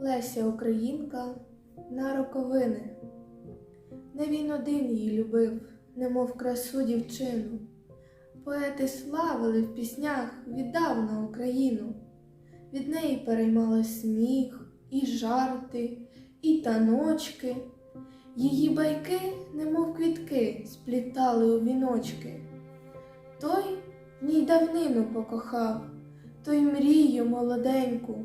Леся Українка на роковини. Не він один її любив, немов красу дівчину. Поети славили в піснях віддавна Україну. Від неї переймали сміх, і жарти, і таночки. Її байки, немов квітки, сплітали у віночки. Той в ній давнину покохав, той мрію молоденьку.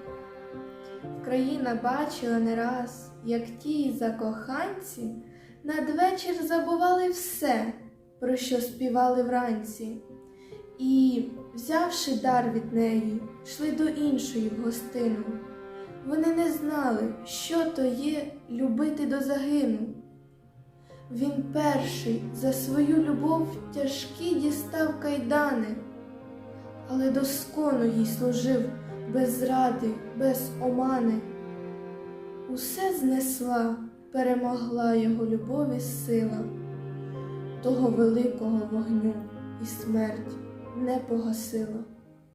Країна бачила не раз, як ті закоханці надвечір забували все, про що співали вранці, і, взявши дар від неї, йшли до іншої в гостину. Вони не знали, що то є любити до загину. Він перший за свою любов тяжкі дістав кайдани, але доскону їй служив без зради, без омани. Усе знесла, перемогла його любові сила, того великого вогню і смерть не погасила.